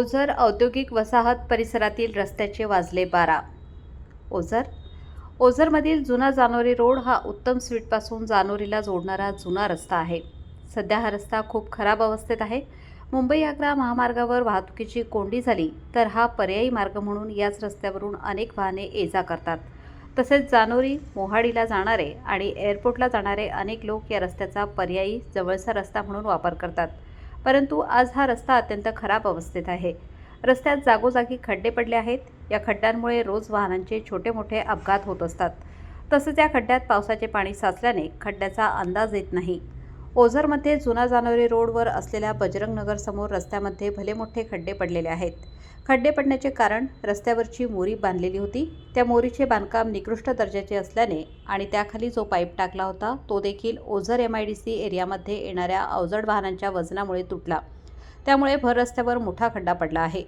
ओझर औद्योगिक वसाहत परिसरातील रस्त्याचे वाजले बारा. ओझर? ओझरमधील जुना जानोरी रोड हा उत्तम स्वीटपासून जानोरीला जोडणारा जुना रस्ता आहे. सध्या हा रस्ता खूप खराब अवस्थेत आहे. मुंबई आग्रा महामार्गावर वाहतुकीची कोंडी झाली तर हा पर्यायी मार्ग म्हणून याच रस्त्यावरून अनेक वाहने ये जा करतात. तसेच जानोरी मोहाडीला जाणारे आणि एअरपोर्टला जाणारे अनेक लोक या रस्त्याचा पर्यायी जवळचा रस्ता म्हणून वापर करतात. परंतु आज हा रस्ता अत्यंत खराब अवस्थेत आहे. रस्त्यात जागोजागी खड्डे पडले आहेत. या खड्ड्यांमुळे रोज वाहनांचे छोटे मोठे अपघात होत असतात. तसंच या खड्ड्यात पावसाचे पाणी साचल्याने खड्ड्याचा अंदाज येत नाही. ओझरमध्ये जुना जानोरी रोडवर असलेल्या बजरंग नगरसमोर रस्त्यामध्ये भले मोठे खड्डे पडलेले आहेत. खड्डे पडण्याचे कारण रस्त्यावरची मोरी बांधलेली होती. त्या मोरीचे बांधकाम निकृष्ट दर्जाचे असल्याने आणि त्याखाली जो पाईप टाकला होता तो देखील Ozar M I D C एरियामध्ये येणाऱ्या अवजड वाहनांच्या वजनामुळे तुटला. त्यामुळे भर रस्त्यावर मोठा खड्डा पडला आहे.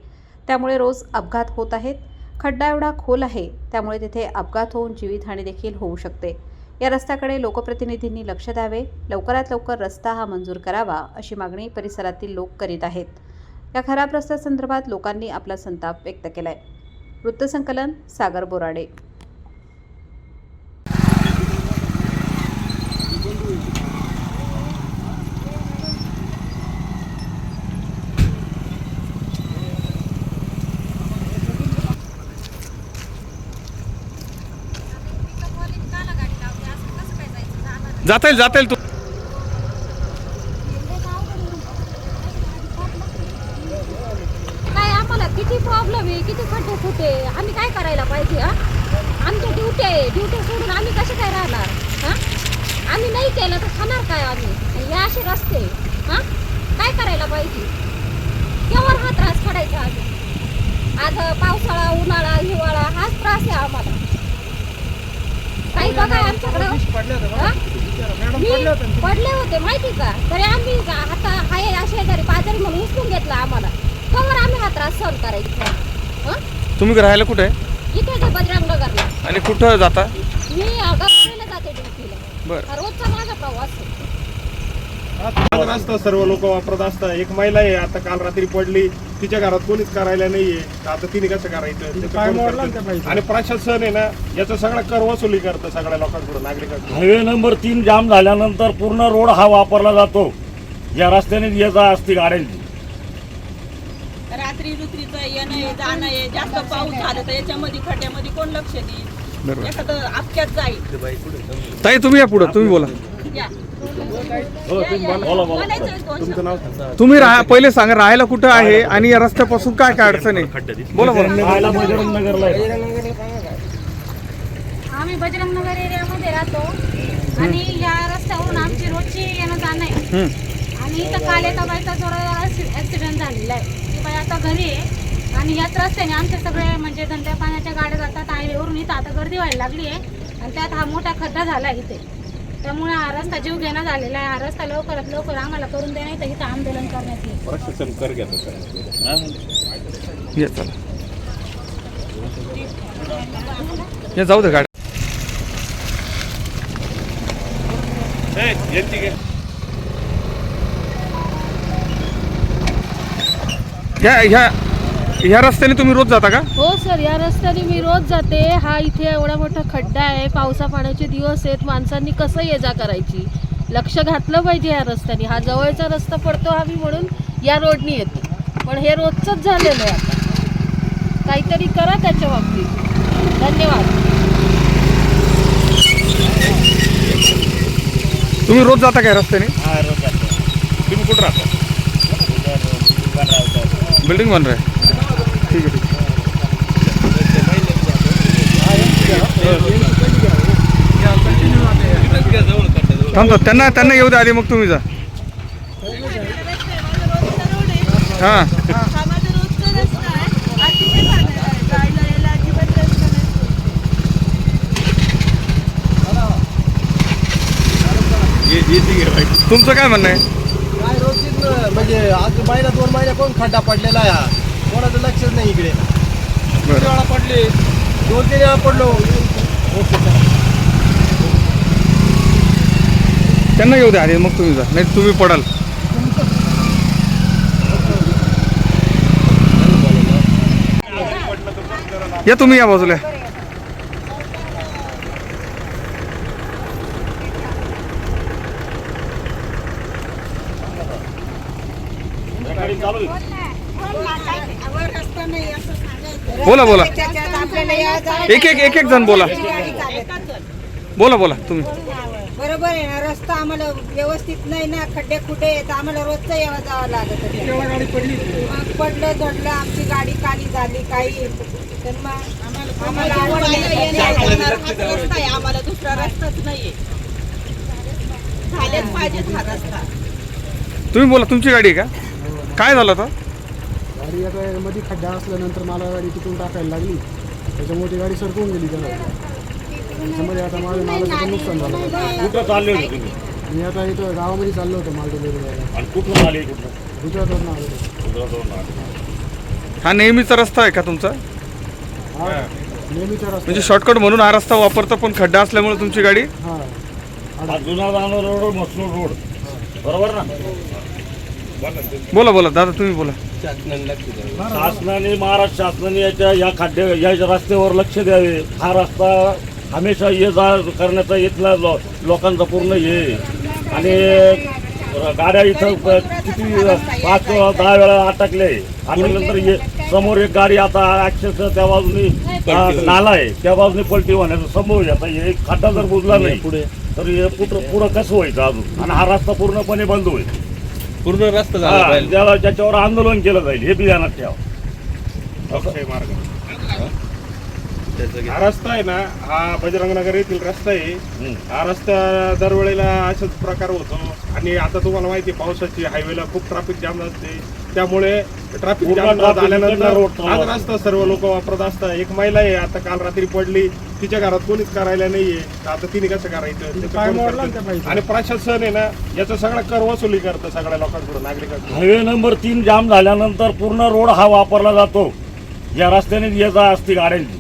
त्यामुळे रोज अपघात होत आहेत. खड्डा एवढा खोल आहे त्यामुळे तिथे अपघात होऊन जीवितहानी देखील होऊ शकते. या रस्त्याकडे लोकप्रतिनिधींनी लक्ष द्यावे लवकरात लवकर रस्ता हा मंजूर करावा अशी मागणी परिसरातील लोक करीत आहेत. या खराब रस्त्यासंदर्भात लोकांनी आपला संताप व्यक्त केलाय. वृत्तसंकलन सागर बोराडे. जाता येईल जाता येईल तू. काय आम्हाला किती प्रॉब्लेम आहे? किती खड्डे फुटे आम्ही काय करायला पाहिजे हा? आमच्या ड्युटी आहे. ड्युटी सोडून आम्ही कसे काय राहणार हा? आम्ही नाही केलं तर खाणार काय आम्ही? हे असे रस्ते हा? काय करायला पाहिजे? केव्हा हा त्रास काढायचा आम्ही? आज पावसाळा उन्हाळा हिवाळा हाच त्रास आहे आम्हाला. काही बघा आमच्याकडं? मी पडले होते. माहिती का? तरी आम्ही आता हाय अशा शेजारी पाजारी म्हणून उचलून घेतला आम्हाला. कवर आम्ही हा त्रास सहन करायचा? तुम्ही राहायला कुठे? इथे ते बजरंग नगरला. आणि कुठं जाता? मी गप्पाला जाते ड्युटीला. बरं. रोजचा माझा प्रवास आहे. असतं सर्व लोक वापरत असतात एक महिला आहे आता काल रात्री पडली. तिच्या घरात कोणीच करायला नाहीये. तर आता तिने कसं करायचं? त्याचं कोण करतं? आणि प्रशासन आहे ना याचा सगळा कर वसुली करतं सगळ्या लोकांकडून नागरिकांकडून. हायवे नंबर तीन जाम झाल्यानंतर पूर्ण रोड हा वापरला जातो. या रस्त्याने ये जा असते गाड्यांची रात्री रुत्रीचं येणं आहे जाणं आहे जास्त पाऊस झाला तर याच्यामध्ये खड्ड्यामध्ये कोण लक्ष देईल? एखादं अपघात जाईल. ताई तुम्ही या पुढं तुम्ही बोला. या. हो. तुमचं नाव. तुम्ही राहा पहिले सांगा राहायला कुठं आहे आणि या रस्त्यापासून काय काय अडचण आहे बोला बोला. आम्ही बजरंग नगर एरियामध्ये राहतो आणि या रस्त्यावरून आमची रोजची येणं जाणं आहे. आणि इथं काल एका बाईचा जोरावर ॲक्सिडेंट झालेला आहे ती बाई आता घरी आहे आणि याच रस्त्याने आमचे सगळे म्हणजे धंद्या पाण्याच्या गाड्या जातात हायवेवरून इथं आता गर्दी व्हायला लागली आहे आणि त्यात हा मोठा खड्डा झाला आहे इथे त्यामुळे हा रस्ता जीव घेणं झालेला आहे. हा रस्ता लवकरात लवकर आम्हाला करून देण्यात तर इथं आंदोलन करण्यात येईल. प्रशासन कर घेतं या चला. या जाऊ दे गाड्या. ह्या ह्या ह्या रस्त्याने तुम्ही रोज जाता का? हो सर. या रस्त्याने मी रोज जाते. हा इथे एवढा मोठा खड्डा आहे. पावसा पाण्याचे दिवस आहेत. माणसांनी कसं ये जा करायची? लक्ष घातलं पाहिजे या रस्त्याने. हा जवळचा रस्ता पडतो आम्ही म्हणून या रोडनी येतो. पण हे रोजचंच झालेलं आहे आता. काहीतरी करा त्याच्या बाबतीत. धन्यवाद. तुम्ही रोज जाता काय रस्त्याने? हा, जातो. तुम्ही कुठं राहतो. बिल्डिंग बन रहा है ठीक आहे थांब त्यांना त्यांना येऊ द्या आधी मग तुम्ही जा. हां. तुमचं काय म्हणणं आहे? काय म्हणजे आज महिना दोन महिना कोण खड्डा पडलेला आहे? कोणाचं लक्षच नाही इकडे. किती वेळा पडले? दोन तीन वेळा पडलो. ओके त्यांना घेऊ द्या मग तुम्ही जा. नाही तुम्ही पडाल. या तुम्ही या बाजूला. बोला बोला. एक एक एक एक जण बोला. बोला बोला तुम्ही. बरोबर आहे ना रस्ता आम्हाला व्यवस्थित नाही ना खड्डे खुड्डे आहेत आम्हाला रोजचं यावं जावं लागत. पडलं? झडलं आमची गाडी काली झाली काही. तर मग आम्हाला आम्हाला दुसरा रस्ताच नाहीये. झालेच पाहिजेत हा रस्ता. तुम्ही बोला तुमची गाडी आहे का? काय झालं आता? गाडी आता मध्ये खड्डा असल्यानंतर मला गाडी तिथून टाकायला लागली. त्याच्यामुळे ती गाडी सरकवून गेली त्याला. त्याच्यामध्ये आता माझ्या मालाचं नुकसान झालं. कुठं चालले होते तुम्ही? मी आता इथं गावामध्ये चाललो होतो माल डिलिव्हरी द्यायला आणि कुठून आले कुठं गुजरातवरून आलो होतो. गुजरातवरून आले. हा नेहमीचा रस्ता आहे का तुमचा? हा नेहमीचा रस्ता म्हणजे शॉर्टकट म्हणून हा रस्ता वापरता पण खड्डा असल्यामुळे तुमची गाडी? हा. हा जुना रोड मसरूळ रोड बरोबर ना? बोला बोला. दादा तुम्ही बोला. शासनाने महाराष्ट्र शासनाने याच्या या खाद्य या रस्त्यावर लक्ष द्यावे. हा रस्ता हमेशा ये जा करण्याचा इथला लो- लोकांचा पूर्ण हे. आणि गाड्या इथं प- किती पाच दहा वेळा अटकले. अटकल्यानंतर ये समोर एक गाडी आता अक्षरशः त्या बाजूनी नाला आहे. त्या बाजूने पलटी होण्याचा आहे. आता हे खड्डा जर बुजला नाही पुढे? तर हे पुढं पुढं कसं व्हायचं अजून? आणि हा रस्ता पूर्णपणे बंद होईल. पूर्ण रस्ता हा, ज्याला ज्याच्यावर आंदोलन केलं जाईल हे बी ध्यानात ठेवा अक्षय मार्ग. हा रस्ता आहे ना हा बजरंगनगर येथील रस्ता आहे. हा रस्ता दरवेळेला असाच प्रकार होतो. आणि आता तुम्हाला माहिती आहे, पावसाची हायवेला खूप ट्रॅफिक जाम असते. त्यामुळे ट्रॅफिक पूर्ण जाम traffic झाल्यानंतर रोड चालू हाच आहे. रस्ता सर्व लोक वापरत असतात. एक महिला आहे आता काल रात्री पडली. तिच्या घरात कोणीच करायला नाहीये. तर आता तिने कसं करायचं? त्याचं कोण करतं? आणि प्रशासन आहे ना याचा सगळा कर वसुली करतं सगळ्या लोकांकडून नागरिकांकडून. हायवे नंबर तीन जाम झाल्यानंतर पूर्ण रोड हा वापरला जातो. या रस्त्याने ये जा असते गाड्यांची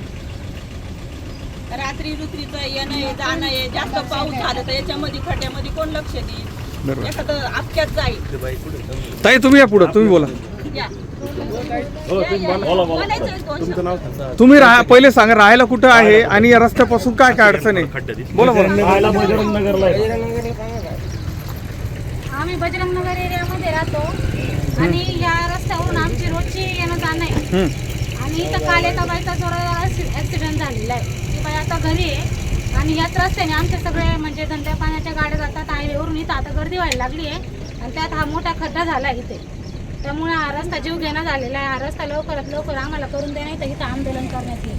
रात्री रुत्रीचं येणं आहे जाणं आहे जास्त पाऊस झाला तर याच्यामध्ये खड्ड्यामध्ये कोण लक्ष देईल? एखादं अपघात जाईल. ताई तुम्ही या पुढं तुम्ही बोला. या. हो, तुम्ही राहा पहिले सांगा राहायला कुठं आहे आणि या रस्त्यापासून काय काय अडचण आहे? बोला बोला. राहायला बजरंग नगरला आहे. आम्ही बजरंग नगर एरियामध्ये राहतो आणि या रस्त्यावरून आमची रोजची येणं जाणं आहे. हम्म. आणि इथं काल एका बाईचा जोरावर ऍक्सिडेंट झालेला आहे. बाई आता घरी आहे. आणि याच रस्त्याने आमचे सगळे म्हणजे धंद्या पाण्याच्या गाड्या जातात हायवेवरून इथं आता गर्दी व्हायला लागली आहे. आणि त्यात हा मोठा खड्डा झाला आहे इथे. त्यामुळे हा रस्ता जीव घेणं झालेला आहे. हा रस्ता लवकरात लवकर आम्हाला करून देण्यात इथं आंदोलन करण्यात येईल.